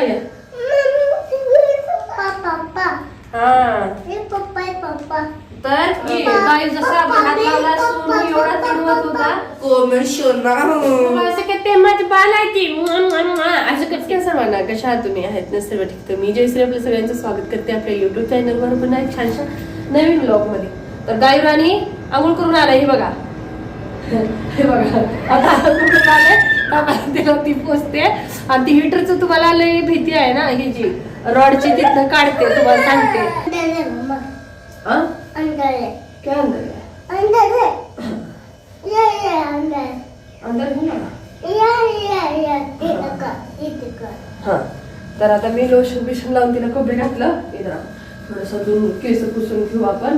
काय? हा. तर गाय जसा आपण हात लावला सून एवढा चिडवत होता. कोमल शोना असं काय ते माझी बाल आहे ती मुआ, मुआ, मुआ. असं कसं काय सर्वांना कशा आहात तुम्ही? आहेत ना सर्व ठीक. तर मी जयश्री आपल्या सगळ्यांचं स्वागत करते आपल्या युट्यूब चॅनलवर पुन्हा एक छानशा नवीन ब्लॉगमध्ये. तर गाय राणी आंघोळ करून आलाय हे बघा. हे बघा आता कुठं आता तिला ती पोचते. आणि ती हिटरचं तुम्हाला लय भीती आहे ना ही जी रॉडची तिथनं काढते तुम्हाला सांगते. हा? आला. हा. तर आता मी लोशन बिशन लावून तिला कपडे घातलं. इथं थोडस केस पुसून घेऊ आपण.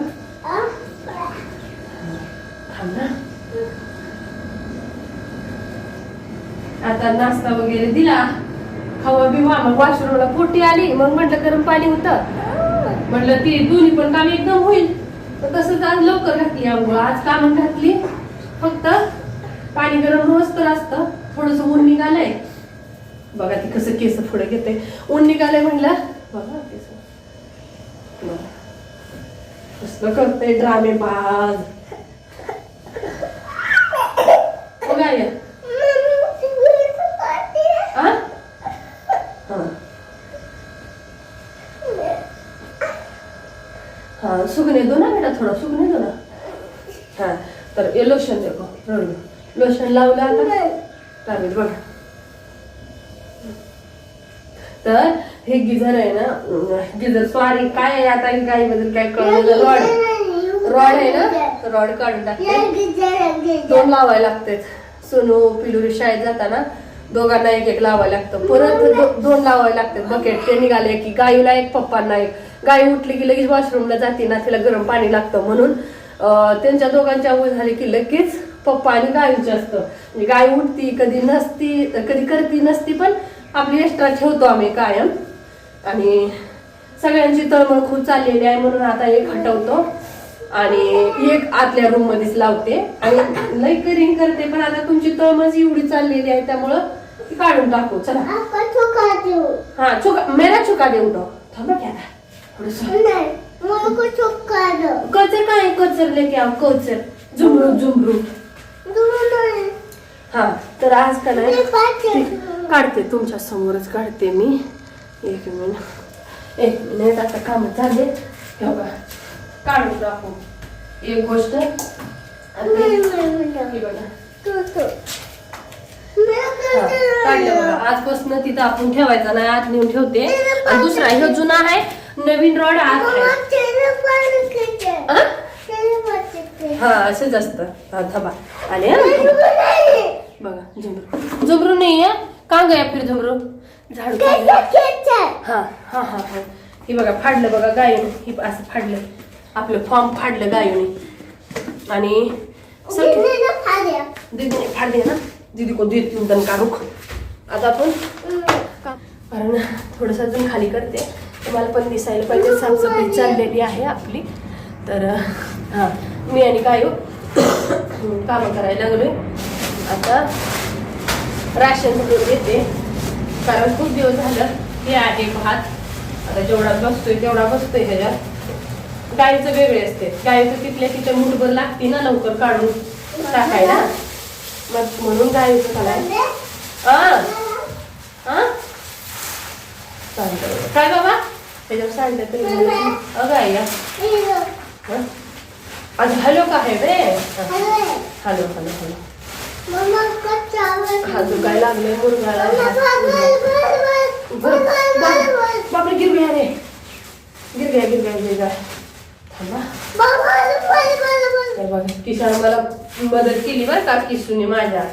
थांब ना. आता नाश्ता वगैरे दिला खावा बिवा मग वॉशरूमला पोटी आली मग म्हटलं गरम पाणी होतं. म्हटलं ती दोन्ही पण काम एकदम होईल. तर तसंच आज लवकर घातली आंघोळ आज कामं घातली. फक्त पाणी गरम रोज तर असतं थोडस ऊन निघालंय. बघा ती कसं केस पुढे घेते. ऊन निघालंय म्हणलं बघा केस. कसलं करते ड्रामे बाज बघा या. आ? हा. सुगने दो ना बेटा थोडा सुगने दो ना. हा तर हे लोशन देखो रडू लोशन लावलं आता चालेल बघा. तर हे गिझर आहे ना गिझर सॉरी काय आहे आता? गाईबद्दल काय कळलं रॉड. रॉड आहे ना? रॉड काढून टाकते. दोन लावायला लागते. सोनू पिलुरी शाळेत जाताना दोघांना एक एक लावायला लागतं. परत दो- दोन लावायला लागतात बकेट ते निघाले की गाईला एक पप्पांना एक. गाय उठली की लगेच वॉशरूमला जाते ना तिला गरम पाणी लागतं म्हणून त्यांच्या दोघांच्या आंघोळ झाली की लगेच पप्पा आणि गायीचे असतं. म्हणजे गाय उठती कधी नसती कधी करती नसती पण आपली एक्स्ट्रा ठेवतो आम्ही कायम. आणि सगळ्यांची तळमळ खूप चाललेली आहे म्हणून आता एक हटवतो. आणि एक आतल्या रूम मध्येच लावते. आणि लई करिंग करते पण आता तुमची तळमळ एवढी चाललेली आहे त्यामुळं ती काढून टाकू. चला. हा चुका मेरा चुका देऊ तो. थांबा की आता थोडंसं. कचर काय? कचर लेके आव कचर. झुमरू झुमरू. हा तर आज का नाही? काढते तुमच्या समोरच काढते मी. एक मिनिट. एक मिनिट आता काम झाले. हे बघा. काढून टाकू. एक गोष्ट. आणि ही बघा. हा, काढलं बघा. आजपासून तिथं आपण ठेवायचा नाही आत नेऊन ठेवते. आणि दुसरा ह्यो जुना आहे. नवीन रॉड आत हा? हा असंच असतं हा थांबा आले हा? बघा झुमरू झुमरू नाही आहे का गया फिर झुमरू झाडू. हा हा हा हा हे बघा फाडलं बघा गायने ही असं फाडलं आपलं फॉर्म फाडलं गायने आणि सगळं दीदीने फाडले ना दीदी को देत दन का रुख आता आपण कारण थोडस अजून खाली करते तुम्हाला पण दिसायला पाहिजे. साफसफाई चाललेली आहे आपली. तर हां मी आणि काय कामं करायला लागलो आता राशन भरून घेते कारण खूप दिवस झालं हे आहे भात. आता जेवढा बसतोय तेवढा बसतोय त्याच्यात गाईचं वेगळे असते. गाईचं तिथल्या तिथे मुठभर लागते ना लवकर काढून टाकायला. मग म्हणून गाईचं करायला हां काय बाबा? त्याच्यावर सांगितलं तरी म्हणून. अगं आई या. हं? आज हॅलो का आहे बे हॅलो हॅलो हॅलो हा जो काय लागले मुरगाळा बापरे गिरग्या रे। गिरग्या गिरग्या गिरग्या थांबा। हे बघा किसान मला मदत केली बरं का किसूने माझ्या.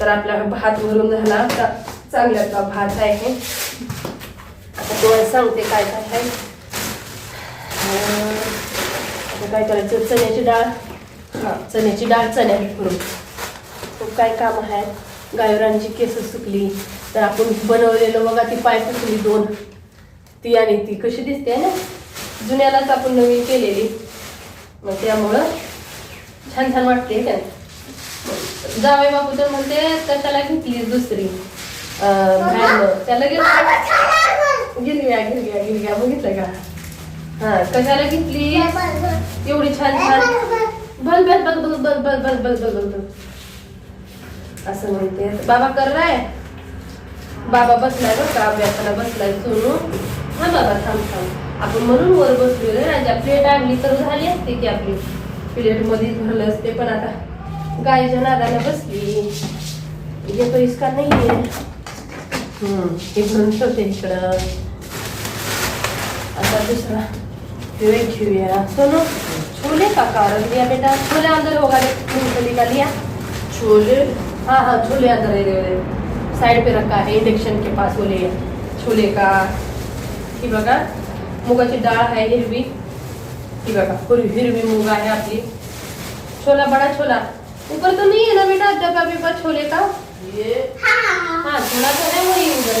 तर आपला भात भरून झाला आता चांगल्याचा भात आहे. आता तुम्हाला सांगते काय काय आहे. आता काय करायचं? चण्याची डाळ. हां चण्याची डाळ चण्या भरून खूप काय काम आहेत गायरांची केस सुकली. तर आपण बनवलेलं बघा ती पाय सुकली दोन. ती आणि ती. कशी दिसते ना? जुन्यालाच आपण नवीन केलेली. मग त्यामुळं छान छान वाटते का जावई बापू तर म्हणते कशाला घेतली दुसरी? त्याला घेऊन गिरग्या गिरग्या गिरग्या बघितलं का? हा कशाला घेतली? एवढी छान छान. बल बल बल बल बल बल बल बल बल बल असं म्हणते. बाबा कर राय बाबा बसलाय बरं का? अभ्यासाला बसलाय सोनू हा बाबा थांब थांब. आपण म्हणून वर बसलेलो राजा प्लेट आणली तर झाली असते की आपली. प्लेटमध्ये भरलं असते पण आता गायच्या नादाने बसली. हे परिष्कार नाहीये. हम्म हे भरून ठेवते इकडं. आता दुसरा फिवे घेऊया सोनू छोले का कारण लिया बेटा। छोले अंदर होगा मूंगफली का लिया। छोले? हाँ हाँ छोले अंदर है साइड पे रखा है इंडक्शन के पास बोले छोले का ही बघा मुगाची डाळ आहे हिरवी। ही बघा पूरी हिरवी मूग आहे आपली छोला बड़ा छोला। ऊपर तो नहीं है ना बेटा डब्बा बिब्बा छोले का? ये? हाँ छोला तो है वही उधर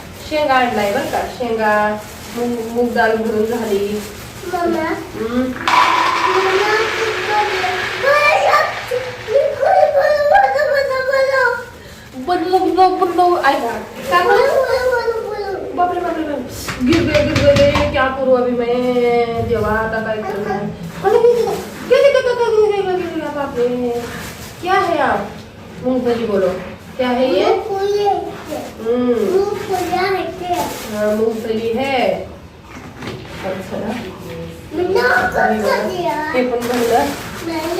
शेंगा आणलाय बर का. शेंगा मूग मूग डाळ भरून झाली. बनलो बनलो बनलो ऐका काय बापरे बापरे गिरवे गिरवे क्या करू अभि मैं? देवा आता काय करू? बापरे. क्या है आप? मूंगफली बोलो. क्या है ये? मूंगफली है हे पण भरलं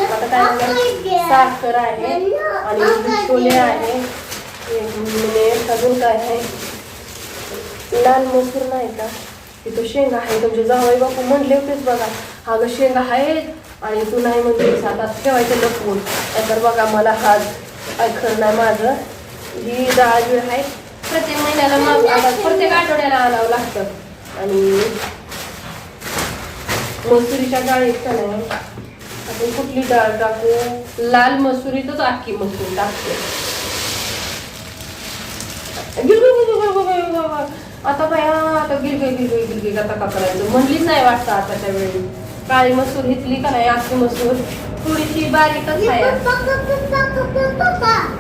आता काय? साखर आहे. आणि छोले आहे अजून काय आहे लाल मसूर नाही का? तिथं शेंगा आहे तुमचे जावई बापू म्हणले होतेच बघा अगं शेंगा आहेत आणि तू नाही म्हणतेस आता ठेवायचं लपवून तर बघा. मला हात ऐकलं नाही माझं ही डाळ आहे प्रत्येक महिन्याला मग प्रत्येक आठवड्याला आणावं लागतं. आणि मसुरीच्या डाळीत नाही आपण कुठली डाळ टाकू? लाल मसुरीतच आखी मसूर टाकते. गिरग आता बाया आता गिरगे गिरगे गिरगे आता का करायचं म्हणलीच नाही वाटतं आताच्या वेळी. काळी मसूर घेतली का नाही अख्खी मसूर? थोडीशी बारीकच आहे.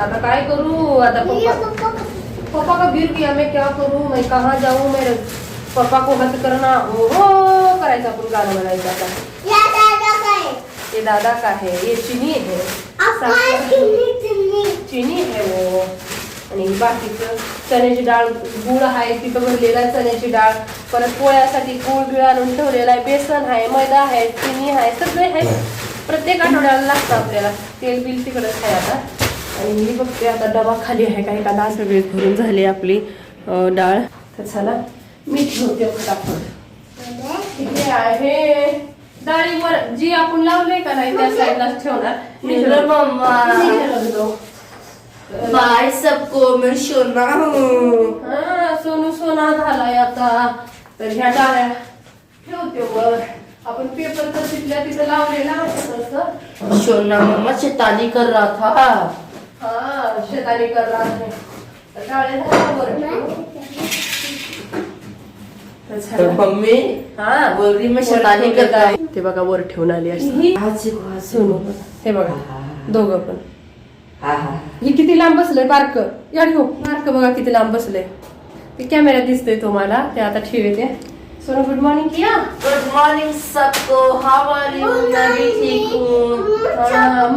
आता काय करू? आता पप्पा पापा का गिर गया मैं क्या करूं? मैं कहाँ जाऊं? मेरे पापा को हद करना। ओ हो करायचं आपण गाणं म्हणायचं आता. ये दादा का है? ये चीनी है? चीनी है वो. आणि बाकीचं चण्याची डाळ गुळ आहे तिथं भरलेला आहे चण्याची डाळ. परत पोळ्यासाठी गुळ बिळ आणून ठेवलेला आहे बेसन आहे मैदा आहे चिनी आहे सगळे आहे. प्रत्येक आठवड्याला लागतं आपल्याला. तेल बिल तिकडंच आहे आता. आणि मी बघते आता डबा खाली आहे काही का डाळ सगळी भरून झाली आपली डाळ. तर चला मी ठेवते फटाफट. इथे आहे. डाळीवर जी आपण लावले का नाही त्या साईडलाच ठेवणार मेरा मम्मा निघालो तो. बाय सबको मैं सोना हूँ। हा सोनू सोना झालाय आता. तर ह्या डाळ्या ठेवते वर. आपण पेपर तर तिथल्या तिथं लावलेला असं सोना मम्मा शैतानी कर रहा था. हा तर डाळ्या झाल्या वर ठेवू. तर झालं. मम्मी हा. बोल रही मैं शैतानी करता. है ते बघा वर ठेवून आली असते सोनू हे बघा दोघं पण. हाँ हाँ ही किती लांब बसलंय बारक. या ठेव बारक बघा किती लांब बसलंय. ते कॅमेऱ्यात दिसतंय तुम्हाला ते आता ठेवते सोनू गुड मॉर्निंग किया? गुड मॉर्निंग सबको. हाउ आर यू मैं ठीक हूँ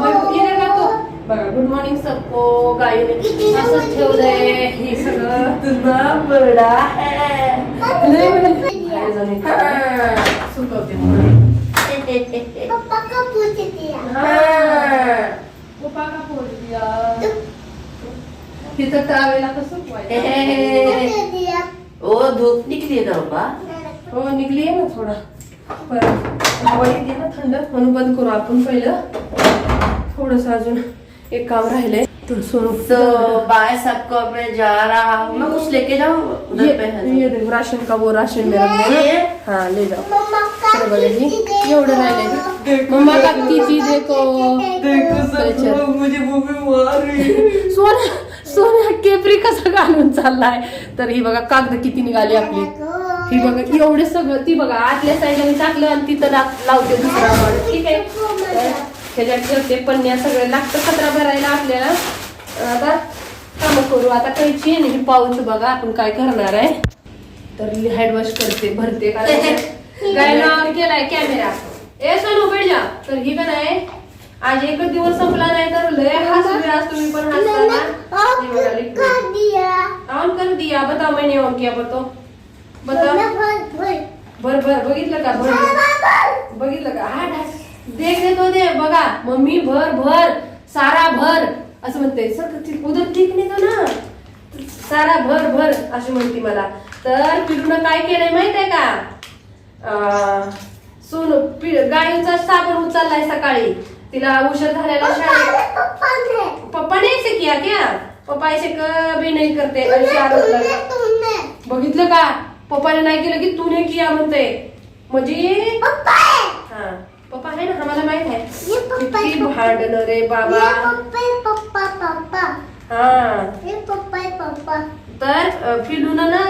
मग का तो. बघा गुड मॉर्निंग सबको. गाईने असंच ठेवलंय. हे सगळं इतना बड़ा है. सुकवते. थोडं. हाँ। तिथं टावेला कसं ओ धूप निकली ना बाबा. हो निघली आहे ना थोडा. हवा येते ना थंड म्हणून बंद करू आपण पहिलं. थोडस अजून एक काम राहिलंय. तो सोनू तो बाय सबको मैं जा रहा हूँ? मैं कुछ लेके जाऊँ उधर पे है ये देखो राशन का वो राशन मेरा ये? हाँ ले जाओ बघा एवढं राहिले मम्मा का किती देखो. देखो मुझे वो भी मार रही सोन्या सोन्या केपरी कसा घालून चाललाय? तर ही बघा कागद किती निघाली आपली. ही बघा एवढे सगळं ती बघा आतल्या साईडला मी टाकलं आणि तिथं लाव- लावते दुसरा ठीक आहे? तर ह्याच्यात ठेवते पन्न्या सगळं लागतं कचरा भरायला आपल्याला. आता काम करू. आता कैची आणि ही पाऊच बघा आपण काय करणार आहे. तर हँड वॉश करते भरते गायला केलाय कॅमेरा ए सोनू बैठ जा. तर ही पण आहे. आज एकच दिवस संपला नाही तर लय हसले आज तुम्ही पण हसताना. ऑन कर दिया. बताओ मैंने ऑन किया बताओ बताओ बर बर. बघितलं का? भर बघितलं का? हा. देख दे तो दे बघा मम्मी भर भर. सारा भर. असं म्हणते सर ती उदर ठीक नाही तो ना? सारा भर भर अशी म्हणते मला. तर पिलून काय केलंय माहीत आहे का? सोनू गाईचा साबण उचललाय सकाळी. तिला उशीर झालेला शाळेत. पप्पा ने ऐसे किया क्या पप्पा ऐसे कभी नहीं करते बघितलं का? पप्पाने नाही केलं की तूने किया म्हणते. म्हणजे हा पप्पा आहे ना आम्हाला माहीत आहे. पप्पा किती पप्पा. भांडण रे बाबा. हा. तर अ, पिलून ना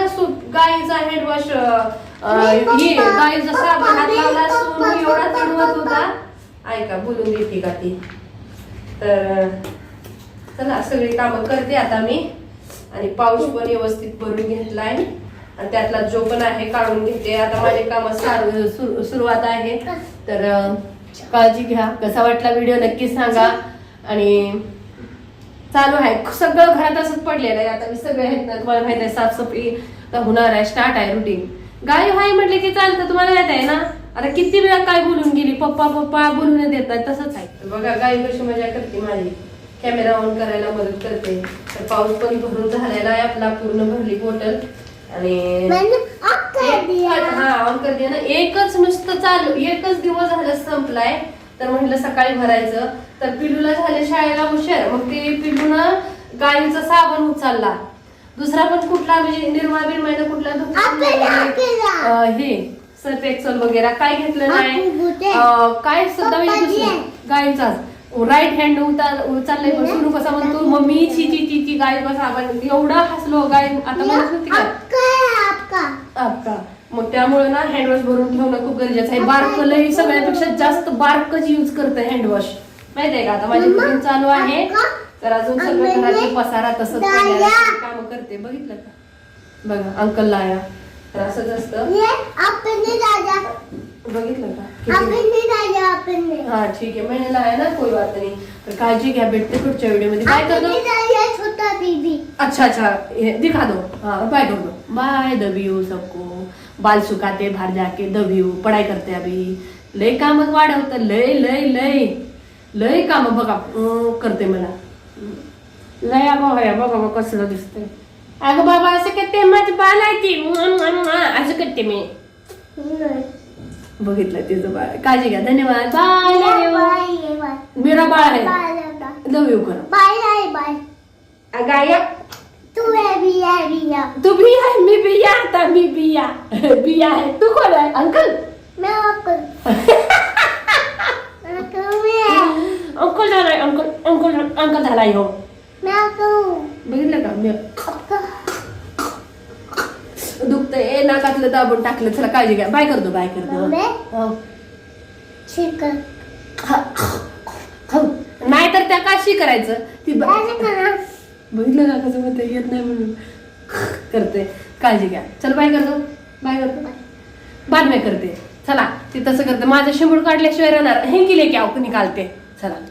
गाईचा हेड वॉश नाही, पप्पा. हे गाईचा साबण हात पप्पा, लावला पप्पा, सोनू एवढा चिडवत. होता. ऐका बोलून देते का ती? तर चला सगळी कामं करते आता मी. आणि पाऊस पण व्यवस्थित भरून घेतलाय. आणि त्यातला जो पण आहे काढून घेते. आता माझे काम सुरुवात आहे. तर काळजी घ्या. कसा वाटला व्हिडिओ नक्की सांगा. आणि चालू आहे. सगळं घरात असंच पडलेलं आहे. आता मी सगळे आहेत ना तुम्हाला माहीत आहे साफसफाई होणार आहे स्टार्ट आहे रुटीन गाय हाय म्हटले की चालतं तुम्हाला माहीत आहे ना? आता किती वेळा काय बोलून गेली? पप्पा पप्पा बोलून देत नाही तसंच आहे. बघा गाय कशी मजा करते माझी. कॅमेरा ऑन करायला मदत करते. तर पाऊस पण भरून झालेला आहे आपला पूर्ण भरली बॉटल आणि हा ऑन कर दिया ना. एकच नुसतं चालू एकच दिवस झालं संपलाय. तर म्हटलं सकाळी भरायचं. तर पिलूला झाले शाळेला उशीर. मग ते पिलून गाडीचा साबण उचलला. दुसरा पण कुठला म्हणजे निर्मा बिरमायला कुठला. अं, हे सर्फ एक्सल वगैरे काय घेतलं आपण नाही. काय सुद्धा म्हणजे. गायचाच राईट हँड उचल उचललंय पण सुरू कसा म्हणतो? मम्मी ची ची ची ची गाय का साबण. एवढा हसलो गाय आता म्हणत होती आपका. मग त्यामुळे ना हँडवॉश भरून ठेवणं खूप गरजेचं आहे. बारक लई सगळ्यापेक्षा जास्त बारकच यूज करतं हँडवॉश माहिती आहे का? आता माझी रुटीन चालू आहे? तर अजून सगळं घराची पसारा तसंच. काम करते. बघितलं का? बघा अंकल लाया तर असंच असतं. बघितलं का? हा ठीक आहे. मैंने लाया ना कोई बात नहीं. तर काळजी घ्या भेटते पुढच्या व्हिडिओमध्ये काय करतो अच्छा अच्छा. ये दिखा दो. हाँ बाय कर दो बाय द व्यू सबको. बाल सुखाते बाहर जाके द व्यू पढ़ाई करते अभी लय काम वाढवतं लय लय लय. लय काम बघा करते मला. लय अगं होय बघा बघा कसलं दिसतंय. अगं बाबा असं करते माझी बाल आहे ती. असं करते मी. बघितलं तिचं बाळ. काळजी घ्या. धन्यवाद. बाय मेरा बाळ आहे. लव यू कर. गाया तू भी आहे मी बिया आता मी बिया बिया आहे तू कोण आहे अंकल? अंकल। झालाय अंकल अंकल अंकल झालाय हो। बघितलं का मी दुखतंय नाकातलं दाबून टाकलं चला काळजी घ्या. बाय करतो बाय करतो. नाही तर त्या काशी करायचं. ती बघितलं का कसं म्हणते येत नाही म्हणून. करते. काळजी घ्या. चल बाय करतो. बाय करतो. बाद करते. चला ते तसं करते. माझं शिंबूड काढल्याशिवाय राहणार. हे केले की अवकू निघालते चला.